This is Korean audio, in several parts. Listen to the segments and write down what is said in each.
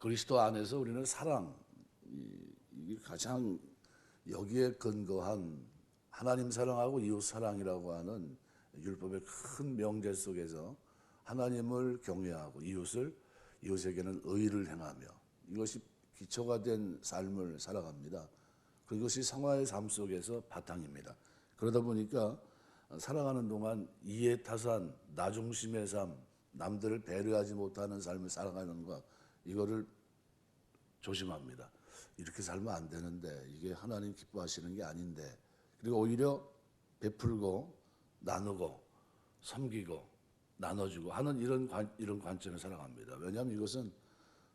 그리스도 안에서 우리는 사랑 이- 이게 가장 여기에 근거한 하나님 사랑하고 이웃 사랑이라고 하는 율법의 큰 명제 속에서 하나님을 경외하고 이웃을 이웃에게는 의를 행하며 이것이 기초가 된 삶을 살아갑니다. 그것이 상화의 삶 속에서 바탕입니다. 그러다 보니까 살아가는 동안 이해 타산, 나 중심의 삶, 남들을 배려하지 못하는 삶을 살아가는 것 이거를 조심합니다. 이렇게 살면 안 되는데 이게 하나님 기뻐하시는 게 아닌데 그리고 오히려 베풀고 나누고 섬기고 나눠주고 하는 이런 관, 이런 관점에 살아갑니다. 왜냐하면 이것은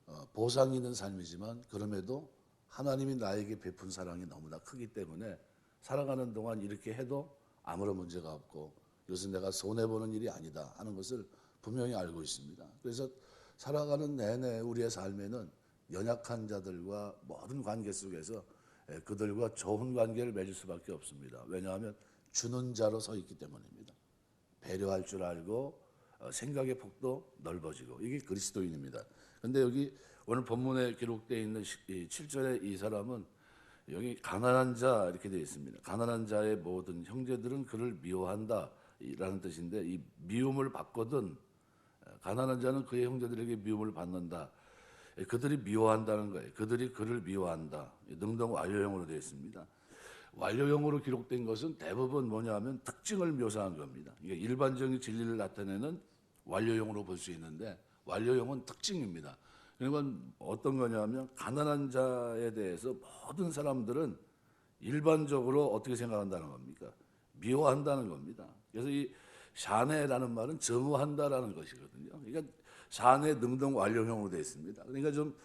어, 보상 있는 삶이지만 그럼에도 하나님이 나에게 베푼 사랑이 너무나 크기 때문에 살아가는 동안 이렇게 해도 아무런 문제가 없고 이것은 내가 손해 보는 일이 아니다 하는 것을 분명히 알고 있습니다. 그래서 살아가는 내내 우리의 삶에는 연약한 자들과 모든 관계 속에서 예, 그들과 좋은 관계를 맺을 수밖에 없습니다. 왜냐하면 주는 자로 서 있기 때문입니다. 배려할 줄 알고 어, 생각의 폭도 넓어지고 이게 그리스도인입니다. 근데 여기 오늘 본문에 기록되어 있는 7절에 이 사람은 여기 가난한 자 이렇게 되어 있습니다. 가난한 자의 모든 형제들은 그를 미워한다 라는 뜻인데 이 미움을 받거든 가난한 자는 그의 형제들에게 미움을 받는다. 예, 그들이 미워한다는 거예요. 그들이 그를 미워한다. 능동 완료형으로 되어 있습니다. 완료형으로 기록된 것은 대부분 뭐냐하면 특징을 묘사한 겁니다. 이게 일반적인 진리를 나타내는 완료형으로 볼 수 있는데 완료형은 특징입니다. 그건 어떤 거냐면 가난한 자에 대해서 모든 사람들은 일반적으로 어떻게 생각한다는 겁니까? 미워한다는 겁니다. 그래서 이 샤네라는 말은 증오한다라는 것이거든요. 그러니까 샤네 능동 완료형으로 되어 있습니다. 그러니까 좀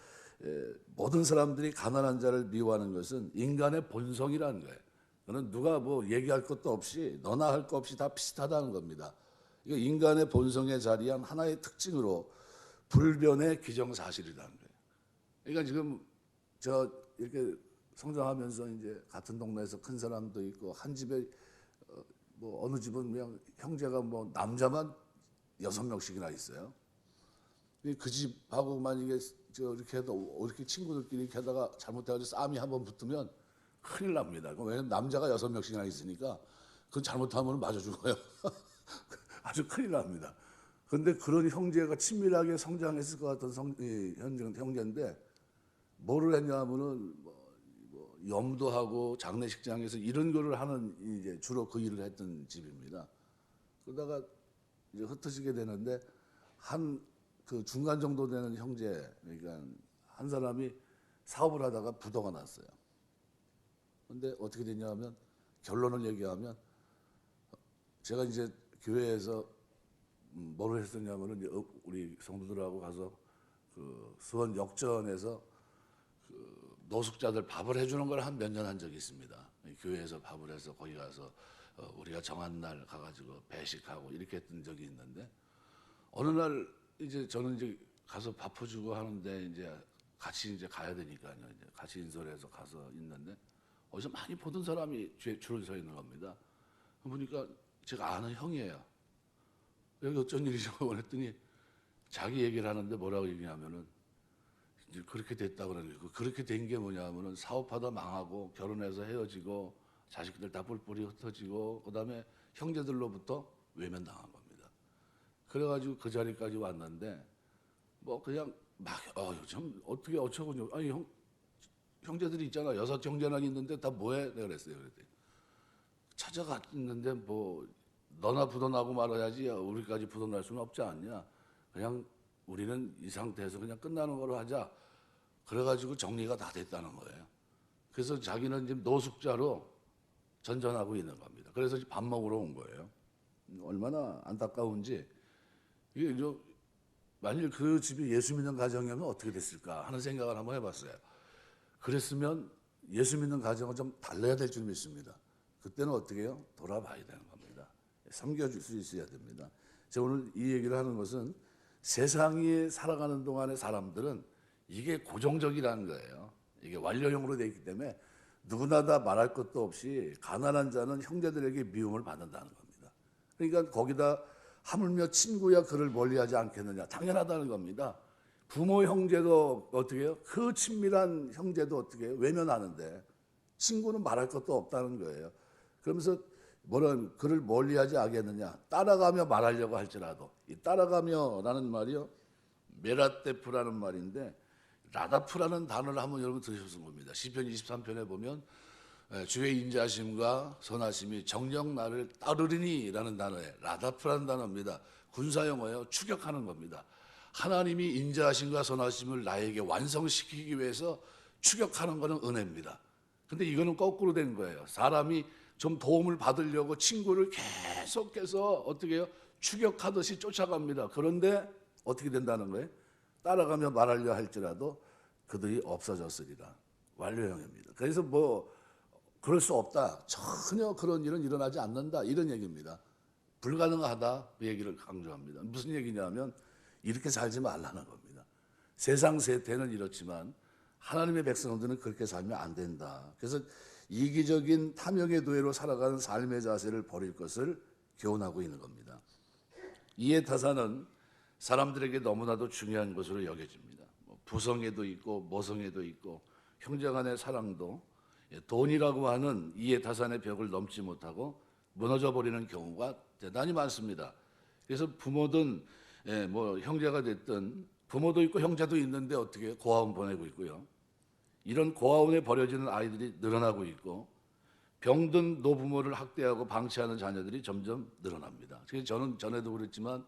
에, 모든 사람들이 가난한 자를 미워하는 것은 인간의 본성이라는 거예요. 그는 누가 뭐 얘기할 것도 없이 너나 할 것 없이 다 비슷하다는 겁니다. 이거 인간의 본성에 자리한 하나의 특징으로 불변의 기정사실이라는 거예요. 그러니까 지금 저 이렇게 성장하면서 이제 같은 동네에서 큰 사람도 있고 한 집에 어, 뭐 어느 집은 그냥 형제가 뭐 남자만 여섯 명씩이나 있어요. 그 집하고 만약에 저 이렇게 해도 이렇게 친구들끼리 이렇게 하다가 잘못해가지고 싸움이 한 번 붙으면 큰일 납니다. 왜냐면 남자가 여섯 명씩이나 있으니까 그건 잘못하면 맞아 죽어요. 아주 큰일 납니다. 근데 그런 형제가 친밀하게 성장했을 것 같은 성, 이, 형제, 형제인데 뭐를 했냐면은 뭐, 뭐 염도하고 장례식장에서 이런 거를 하는 이제 주로 그 일을 했던 집입니다. 그러다가 이제 흩어지게 되는데 한 그 중간 정도 되는 형제 그러니까 한 사람이 사업을 하다가 부도가 났어요. 근데 어떻게 됐냐면 결론을 얘기하면 제가 이제 교회에서 음, 뭐를 했었냐면은 어, 우리 성도들하고 가서 그 수원 역전에서 그 노숙자들 밥을 해주는 걸 한 몇 년 한 적이 있습니다. 이 교회에서 밥을 해서 거기 가서 어, 우리가 정한 날 가가지고 배식하고 이렇게 했던 적이 있는데 어느 날 이제 저는 이제 가서 밥 해주고 하는데 이제 같이 이제 가야 되니까요. 이제 같이 인솔해서 가서 있는데 어디서 많이 보던 사람이 줄을 서 있는 겁니다. 보니까 제가 아는 형이에요. 여기 어쩐 일이죠? 그랬더니 자기 얘기를 하는데 뭐라고 얘기하면은 그렇게 됐다고 그러는 거예요. 그렇게 된 게 뭐냐면은 사업하다 망하고 결혼해서 헤어지고 자식들 다 뿔뿔이 흩어지고 그다음에 형제들로부터 외면당한 겁니다. 그래가지고 그 자리까지 왔는데 뭐 그냥 막 어, 좀 어떻게 어쩌고 아니 형 형제들이 있잖아. 여섯 형제나 있는데 다 뭐해? 내가 그랬어요. 그랬더니 찾아갔는데 뭐 너나 부도나고 말아야지. 우리까지 부도날 수는 없지 않냐. 그냥 우리는 이 상태에서 그냥 끝나는 걸로 하자 그래가지고 정리가 다 됐다는 거예요 그래서 자기는 지금 노숙자로 전전하고 있는 겁니다 그래서 밥 먹으러 온 거예요 얼마나 안타까운지 이게 저 만일 그 집이 예수 믿는 가정이면 어떻게 됐을까 하는 생각을 한번 해봤어요. 그랬으면 예수 믿는 가정은 좀 달라야 될 줄 믿습니다. 그때는 어떻게 해요? 돌아봐야 되는 겁니다. 섬겨줄 수 있어야 됩니다. 제가 오늘 이 얘기를 하는 것은 세상에 살아가는 동안의 사람들은 이게 고정적이라는 거예요. 이게 완료형으로 되어 있기 때문에 누구나 다 말할 것도 없이 가난한 자는 형제들에게 미움을 받는다는 겁니다. 그러니까 거기다 하물며 친구야 그를 멀리하지 않겠느냐 당연하다는 겁니다. 부모 형제도 어떻게 해요? 그 친밀한 형제도 어떻게 해요? 외면하는데 친구는 말할 것도 없다는 거예요. 그러면서 뭐는 그를 멀리하지 않겠느냐 따라가며 말하려고 할지라도 이 따라가며라는 말이요 메라테프라는 말인데 라다프라는 단어를 한번 여러분 들으셨을 겁니다. 시편 23편에 보면 에, 주의 인자심과 선하심이 정령 나를 따르리니라는 단어에 라다프라는 단어입니다. 군사 용어예요. 추격하는 겁니다. 하나님이 인자하심과 선하심을 나에게 완성시키기 위해서 추격하는 것은 은혜입니다. 근데 이거는 거꾸로 된 거예요. 사람이 좀 도움을 받으려고 친구를 계속해서 어떻게 해요? 추격하듯이 쫓아갑니다. 그런데 어떻게 된다는 거예요? 따라가며 말하려 할지라도 그들이 없어졌으리라. 완료형입니다. 그래서 뭐 그럴 수 없다. 전혀 그런 일은 일어나지 않는다. 이런 얘기입니다. 불가능하다. 그 얘기를 강조합니다. 무슨 얘기냐면 이렇게 살지 말라는 겁니다. 세상 세태는 이렇지만 하나님의 백성들은 그렇게 살면 안 된다. 그래서 이기적인 탐욕의 노예로 살아가는 삶의 자세를 버릴 것을 교훈하고 있는 겁니다. 이해 타산은 사람들에게 너무나도 중요한 것으로 여겨집니다. 뭐 부성에도 있고 모성에도 있고 형제간의 사랑도 예, 돈이라고 하는 이해 타산의 벽을 넘지 못하고 무너져 버리는 경우가 대단히 많습니다. 그래서 부모든 예, 뭐 형제가 됐든 부모도 있고 형제도 있는데 어떻게 고아원 보내고 있고요. 이런 고아원에 버려지는 아이들이 늘어나고 있고 병든 노부모를 학대하고 방치하는 자녀들이 점점 늘어납니다. 그래서 저는 전에도 그랬지만 에,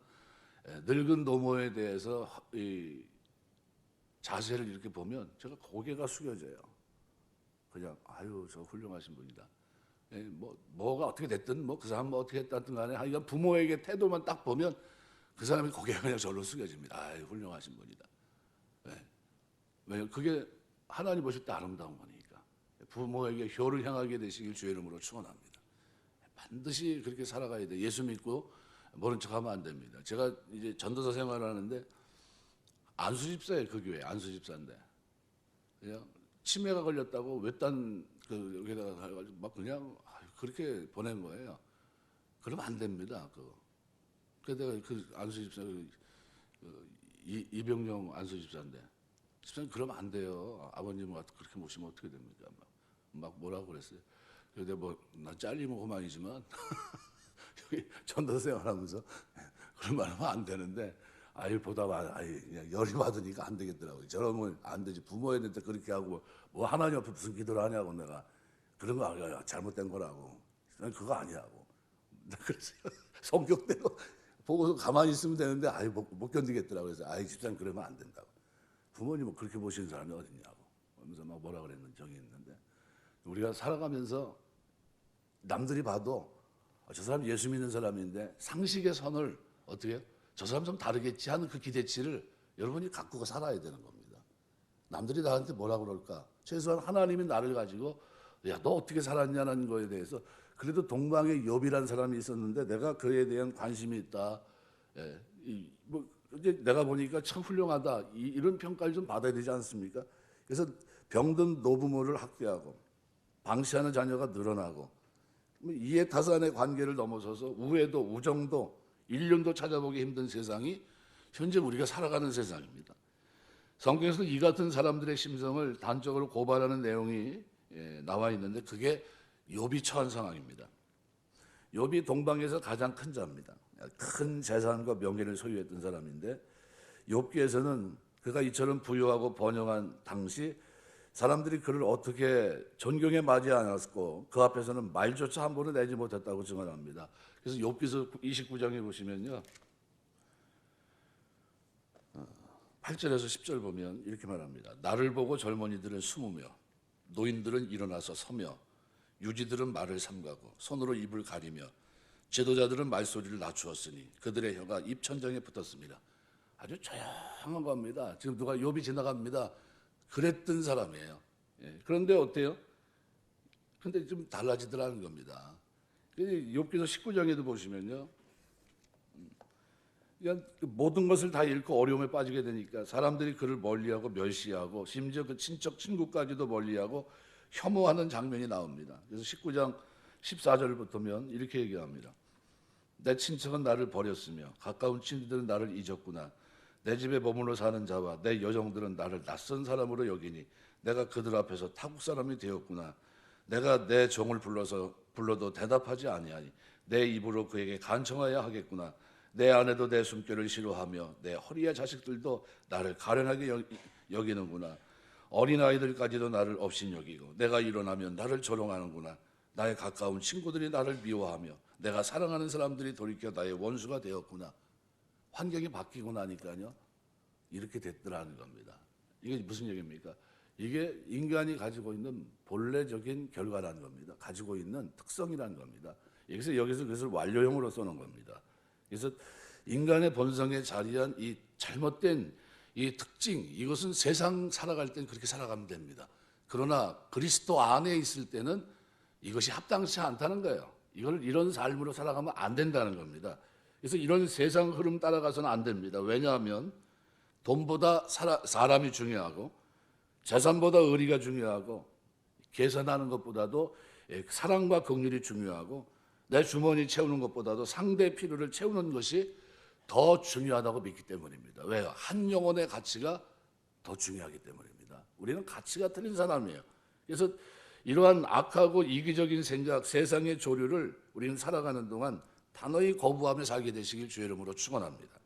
늙은 노모에 대해서 자세를 이렇게 보면 제가 고개가 숙여져요. 그냥 아유 저 훌륭하신 분이다. 예, 뭐 뭐가 어떻게 됐든 뭐 그 사람 뭐 어떻게 했든 간에 하여간 부모에게 태도만 딱 보면 그 사람이 고개가 그냥 절로 숙여집니다. 아유 훌륭하신 분이다. 예. 왜냐 그게 하나님 보실 때 아름다운 거니까 부모에게 효를 향하게 되시길 주의 이름으로 축원합니다. 반드시 그렇게 살아가야 돼. 예수 믿고 모른 척하면 안 됩니다. 제가 이제 전도사 생활하는데 안수 집사예요 그 교회 안수 집사인데 그냥 치매가 걸렸다고 외딴 그 여기다가 가가지고 막 그냥 그렇게 보낸 거예요. 그러면 안 됩니다. 그 그래서 내가 그 안수 집사 그, 그 이, 이병용 안수 집사인데 집사님 그러면 안 돼요. 아버님을 갖다 그렇게 모시면 어떻게 됩니까? 막, 막 뭐라고 그랬어요. 그런데 뭐나 잘리면 그만이지만 여기 전도생 하면서 그런 말 하면 안 되는데 아유 보다 봐 아유 그냥 열이 받으니까 안 되겠더라고요. 저러면 안 되지. 부모였는데 그렇게 하고 뭐 하나님 앞에 무슨 기도를 하냐고 내가 그런 거 아니야. 잘못된 거라고. 난 그거 아니라고. 그래서 성격대로 보고서 가만히 있으면 되는데 아유 못, 못 견디겠더라고요. 그래서 아유 집사님 그러면 안 된다고. 부모님은 그렇게 보시는 사람이 어딨냐고. 하면서 막 뭐라 그랬는 적이 있는데 우리가 살아가면서 남들이 봐도 아, 저 사람 예수 믿는 사람인데 상식의 선을 어떻게? 저 사람 좀 다르겠지 하는 그 기대치를 여러분이 갖고 살아야 되는 겁니다. 남들이 나한테 뭐라 그럴까? 최소한 하나님이 나를 가지고 야 너 어떻게 살았냐는 거에 대해서 그래도 동방에 욥이라는 사람이 있었는데 내가 그에 대한 관심이 있다. 예, 이, 뭐 이제 내가 보니까 참 훌륭하다. 이, 이런 평가를 좀 받아야 되지 않습니까? 그래서 병든 노부모를 학대하고 방치하는 자녀가 늘어나고 뭐 이해 타산의 관계를 넘어서서 우애도 우정도 인륜도 찾아보기 힘든 세상이 현재 우리가 살아가는 세상입니다. 성경에서 이 같은 사람들의 심성을 단적으로 고발하는 내용이 예, 나와 있는데 그게 욥이 처한 상황입니다. 욥이 동방에서 가장 큰 자입니다. 큰 재산과 명예를 소유했던 사람인데 욥기에서는 그가 이처럼 부유하고 번영한 당시 사람들이 그를 어떻게 존경에 맞지 않았고 그 앞에서는 말조차 한 번을 내지 못했다고 증언합니다. 그래서 욥기서 29장에 보시면요. 8절에서 10절 보면 이렇게 말합니다. 나를 보고 젊은이들은 숨으며 노인들은 일어나서 서며 유지들은 말을 삼가고 손으로 입을 가리며 제도자들은 말소리를 낮추었으니 그들의 혀가 입천장에 붙었습니다. 아주 조용한 겁니다. 지금 누가 욥이 지나갑니다. 그랬던 사람이에요. 예, 그런데 어때요? 근데 좀 달라지더라는 겁니다. 욥기서 19장에도 보시면요. 그냥 그 모든 것을 다 잃고 어려움에 빠지게 되니까 사람들이 그를 멀리하고 멸시하고 심지어 그 친척 친구까지도 멀리하고 혐오하는 장면이 나옵니다. 그래서 19장 14절부터면 이렇게 얘기합니다. 내 친척은 나를 버렸으며 가까운 친구들은 나를 잊었구나. 내 집에 머물러 사는 자와 내 여종들은 나를 낯선 사람으로 여기니 내가 그들 앞에서 타국 사람이 되었구나. 내가 내 종을 불러서 불러도 대답하지 아니하니 내 입으로 그에게 간청하여야 하겠구나. 내 아내도 내 숨결을 싫어하며 내 허리의 자식들도 나를 가련하게 여- 여기는구나. 어린 아이들까지도 나를 없인 여기고 내가 일어나면 나를 조롱하는구나. 나의 가까운 친구들이 나를 미워하며 내가 사랑하는 사람들이 돌이켜 나의 원수가 되었구나. 환경이 바뀌고 나니까요. 이렇게 됐더라는 겁니다. 이게 무슨 얘기입니까? 이게 인간이 가지고 있는 본래적인 결과라는 겁니다. 가지고 있는 특성이라는 겁니다. 여기서 여기서 그것을 완료형으로 써놓은 겁니다. 그래서 인간의 본성에 자리한 이 잘못된 이 특징 이것은 세상 살아갈 땐 그렇게 살아가면 됩니다. 그러나 그리스도 안에 있을 때는 이것이 합당치 않다는 거예요. 이걸 이런 삶으로 살아가면 안 된다는 겁니다. 그래서 이런 세상 흐름 따라가서는 안 됩니다. 왜냐하면 돈보다 사람이 중요하고 재산보다 의리가 중요하고 계산하는 것보다도 예, 사랑과 긍휼이 중요하고 내 주머니 채우는 것보다도 상대 필요를 채우는 것이 더 중요하다고 믿기 때문입니다. 왜요? 한 영혼의 가치가 더 중요하기 때문입니다. 우리는 가치가 틀린 사람이에요. 그래서 이러한 악하고 이기적인 생각, 세상의 조류를 우리는 살아가는 동안 단호히 거부하며 살게 되시길 주의 이름으로 축원합니다.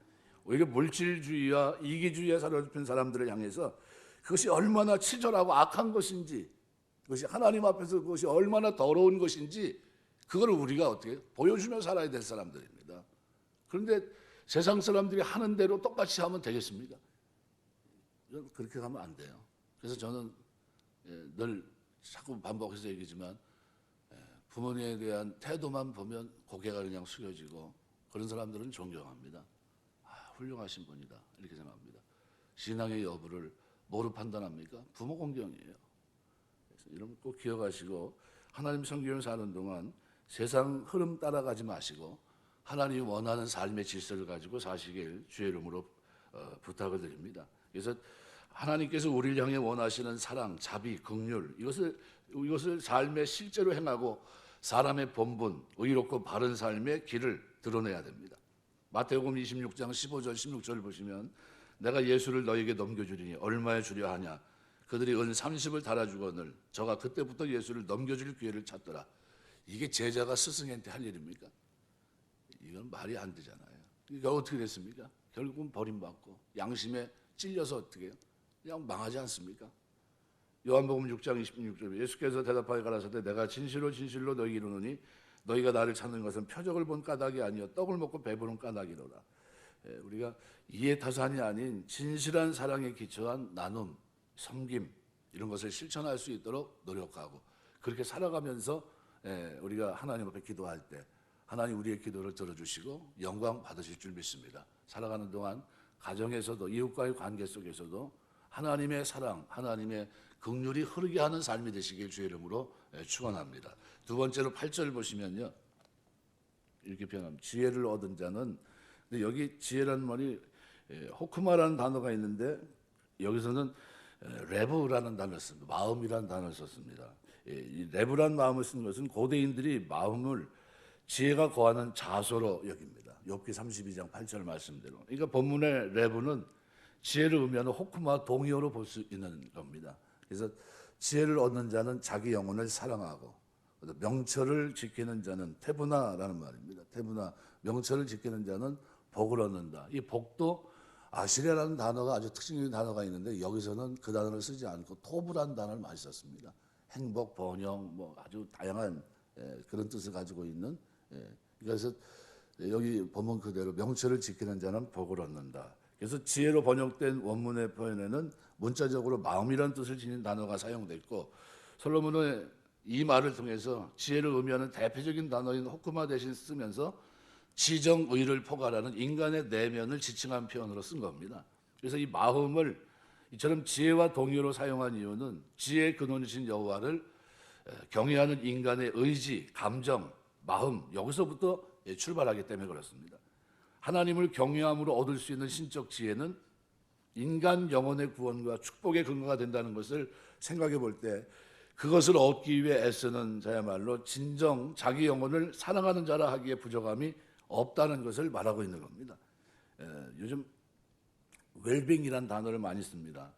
오히려 물질주의와 이기주의에 사로잡힌 사람들을 향해서 그것이 얼마나 치졸하고 악한 것인지, 그것이 하나님 앞에서 그것이 얼마나 더러운 것인지, 그걸 우리가 어떻게 보여주며 살아야 될 사람들입니다. 그런데 세상 사람들이 하는 대로 똑같이 하면 되겠습니까? 그렇게 하면 안 돼요. 그래서 저는 예, 늘 자꾸 반복해서 얘기지만 예, 부모님에 대한 태도만 보면 고개가 그냥 숙여지고 그런 사람들은 존경합니다. 아, 훌륭하신 분이다 이렇게 생각합니다. 신앙의 여부를 뭐로 판단합니까? 부모 공경이에요. 그래서 이런 거 꼭 기억하시고 하나님 성경을 사는 동안 세상 흐름 따라가지 마시고 하나님이 원하는 삶의 질서를 가지고 사시길 주의 이름으로 어, 부탁을 드립니다. 그래서 하나님께서 우리를 향해 원하시는 사랑, 자비, 긍휼 이것을 이것을 삶의 실제로 행하고 사람의 본분, 의롭고 바른 삶의 길을 드러내야 됩니다. 마태복음 26장 15절 16절 보시면 내가 예수를 너에게 넘겨주리니 얼마에 주려 하냐 그들이 은 30을 달아주거늘 저가 그때부터 예수를 넘겨줄 기회를 찾더라 이게 제자가 스승한테 할 일입니까? 이건 말이 안 되잖아요. 그러니까 어떻게 됐습니까? 결국은 버림받고 양심에 찔려서 어떻게 해요? 그냥 망하지 않습니까? 요한복음 6장 26절 예수께서 대답하여 가라사대 내가 진실로 진실로 너희에게 이르노니 너희가 나를 찾는 것은 표적을 본 까닭이 아니요 떡을 먹고 배부른 까닭이로라. 예, 우리가 이해타산이 아닌 진실한 사랑에 기초한 나눔, 섬김 이런 것을 실천할 수 있도록 노력하고 그렇게 살아가면서 예, 우리가 하나님 앞에 기도할 때 하나님 우리의 기도를 들어주시고 영광 받으실 줄 믿습니다. 살아가는 동안 가정에서도 이웃과의 관계 속에서도 하나님의 사랑, 하나님의 긍휼이 흐르게 하는 삶이 되시길 주의 이름으로 예, 축원합니다. 두 번째로 8절 보시면요. 이렇게 표현합니다. 지혜를 얻은 자는 근데 여기 지혜라는 말이 예, 호크마라는 단어가 있는데 여기서는 예, 레브라는 단어를 씁니다. 마음이라는 단어를 썼습니다. 예, 이 레브라는 마음을 쓴 것은 고대인들이 마음을 지혜가 거하는 자소로 여깁니다. 욥기 32장 8절 말씀대로. 그러니까 본문의 레브는 지혜를 의미하는 호크마 동의어로 볼 수 있는 겁니다. 그래서 지혜를 얻는 자는 자기 영혼을 사랑하고 명철을 지키는 자는 태분하라는 말입니다. 태분하 명철을 지키는 자는 복을 얻는다. 이 복도 아시레라는 단어가 아주 특징적인 단어가 있는데 여기서는 그 단어를 쓰지 않고 토부라는 단어를 많이 썼습니다. 행복, 번영, 뭐 아주 다양한 예, 그런 뜻을 가지고 있는 예, 그래서 여기 본문 그대로 명철을 지키는 자는 복을 얻는다. 그래서 지혜로 번역된 원문의 표현에는 문자적으로 마음이라는 뜻을 지닌 단어가 사용됐고 솔로몬의 이 말을 통해서 지혜를 의미하는 대표적인 단어인 호크마 대신 쓰면서 지정의를 포괄하는 인간의 내면을 지칭한 표현으로 쓴 겁니다. 그래서 이 마음을 이처럼 지혜와 동의어로 사용한 이유는 지혜의 근원이신 여호와를 에, 경외하는 인간의 의지, 감정, 마음 여기서부터 예, 출발하기 때문에 그렇습니다. 하나님을 경외함으로 얻을 수 있는 신적 지혜는 인간 영혼의 구원과 축복의 근거가 된다는 것을 생각해 볼 때 그것을 얻기 위해 애쓰는 자야말로 진정 자기 영혼을 사랑하는 자라 하기에 부족함이 없다는 것을 말하고 있는 겁니다. 에, 요즘 웰빙이란 단어를 많이 씁니다.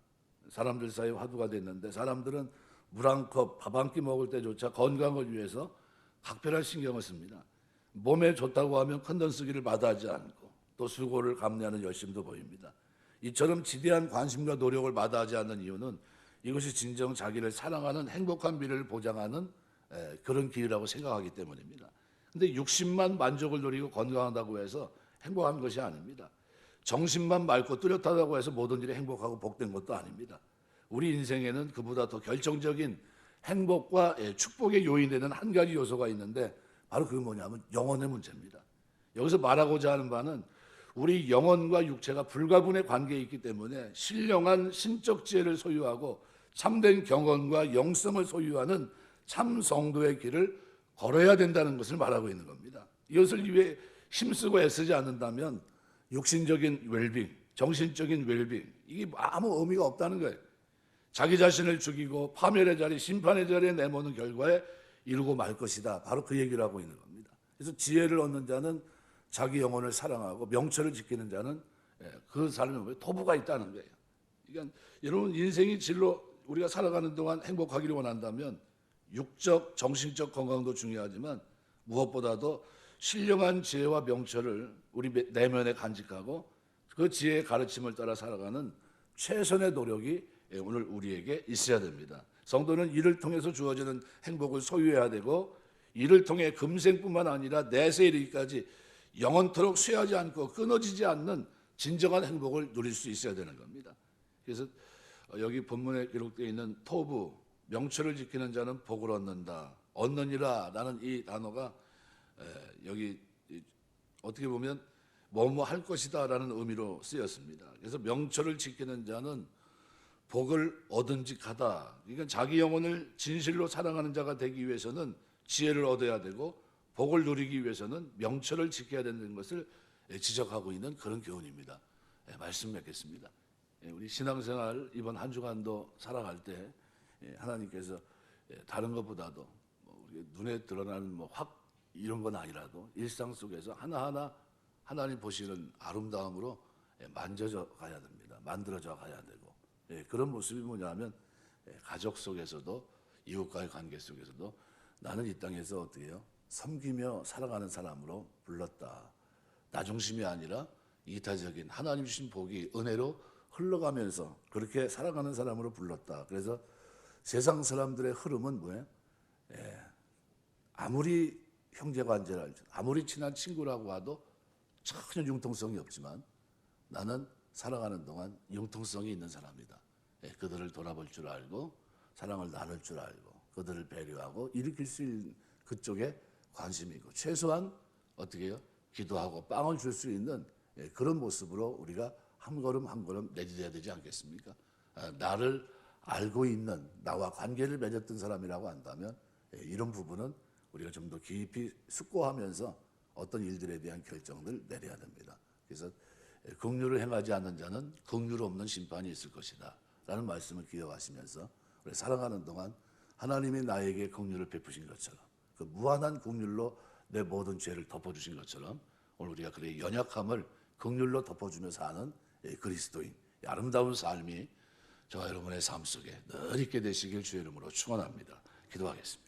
사람들 사이에 화두가 됐는데 사람들은 물 한 컵, 밥 한 끼 먹을 때조차 건강을 위해서 각별한 신경을 씁니다. 몸에 좋다고 하면 쓰기를 마다하지 않고 또 수고를 감내하는 열심도 보입니다. 이처럼 지대한 관심과 노력을 마다하지 않는 이유는 이것이 진정 자기를 사랑하는 행복한 미래를 보장하는 에, 그런 길이라고 생각하기 때문입니다. 근데 60만 만족을 누리고 건강하다고 해서 행복한 것이 아닙니다. 정신만 맑고 뚜렷하다고 해서 모든 일이 행복하고 복된 것도 아닙니다. 우리 인생에는 그보다 더 결정적인 행복과 예, 축복의 요인이 되는 한 가지 요소가 있는데 바로 그게 뭐냐면 영혼의 문제입니다. 여기서 말하고자 하는 바는 우리 영혼과 육체가 불가분의 관계에 있기 때문에 신령한 신적 지혜를 소유하고 참된 경건과 영성을 소유하는 참 성도의 길을 걸어야 된다는 것을 말하고 있는 겁니다. 이것을 위해 힘쓰고 애쓰지 않는다면 육신적인 웰빙, 정신적인 웰빙 이게 아무 의미가 없다는 거예요. 자기 자신을 죽이고 파멸의 자리, 심판의 자리에 내모는 결과에 이루고 말 것이다. 바로 그 얘기를 하고 있는 겁니다. 그래서 지혜를 얻는 자는 자기 영혼을 사랑하고 명철을 지키는 자는 예, 그 삶에 토부가 있다는 거예요. 그러니까 여러분 인생이 진로 우리가 살아가는 동안 행복하기를 원한다면 육적, 정신적 건강도 중요하지만 무엇보다도 신령한 지혜와 명철을 우리 내면에 간직하고 그 지혜의 가르침을 따라 살아가는 최선의 노력이 예, 오늘 우리에게 있어야 됩니다. 성도는 이를 통해서 주어지는 행복을 소유해야 되고 이를 통해 금생뿐만 아니라 내세에 이르기까지 영원토록 쇠하지 않고 끊어지지 않는 진정한 행복을 누릴 수 있어야 되는 겁니다. 그래서 어, 여기 본문에 기록되어 있는 토부 명철을 지키는 자는 복을 얻는다. 얻느니라 라는 이 단어가 에, 여기 이, 어떻게 보면 뭐뭐 할 것이다 라는 의미로 쓰였습니다. 그래서 명철을 지키는 자는 복을 얻은직하다. 그러니까 자기 영혼을 진실로 사랑하는 자가 되기 위해서는 지혜를 얻어야 되고 복을 누리기 위해서는 명철을 지켜야 되는 것을 지적하고 있는 그런 교훈입니다. 예, 말씀 맺겠습니다. 예, 우리 신앙생활 이번 한 주간도 살아갈 때 예, 하나님께서 예, 다른 것보다도 뭐 눈에 드러나는 뭐 확 이런 건 아니라도 일상 속에서 하나하나 하나님 보시는 아름다움으로 예, 만져져 가야 됩니다. 만들어져 가야 되고 예, 그런 모습이 뭐냐면 예, 가족 속에서도 이웃과의 관계 속에서도 나는 이 땅에서 어떻게 해요? 섬기며 살아가는 사람으로 불렀다. 나 중심이 아니라 이타적인 하나님 주신 복이 은혜로 흘러가면서 그렇게 살아가는 사람으로 불렀다. 그래서 세상 사람들의 흐름은 뭐예요? 예, 아무리 형제 관계를 아무리 친한 친구라고 하도 전혀 융통성이 없지만 나는 살아가는 동안 융통성이 있는 사람이다. 예, 그들을 돌아볼 줄 알고 사랑을 나눌 줄 알고 그들을 배려하고 일으킬 수 있는 그쪽에 관심이 있고 최소한 어떻게 해요? 기도하고 빵을 줄 수 있는 예, 그런 모습으로 우리가 한 걸음 한 걸음 내딛어야 되지 않겠습니까? 아, 나를 알고 있는 나와 관계를 맺었던 사람이라고 한다면 예, 이런 부분은 우리가 좀 더 깊이 숙고하면서 어떤 일들에 대한 결정을 내려야 됩니다. 그래서 예, 긍휼을 행하지 않는 자는 긍휼 없는 심판이 있을 것이다. 라는 말씀을 기억하시면서 우리 살아가는 동안 하나님이 나에게 긍휼을 베푸신 것처럼 그 무한한 긍휼로 내 모든 죄를 덮어주신 것처럼 오늘 우리가 그의 연약함을 긍휼로 덮어주며 사는 예, 그리스도인 이 아름다운 삶이 저와 여러분의 삶 속에 늘 있게 되시길 주의 이름으로 축원합니다. 기도하겠습니다.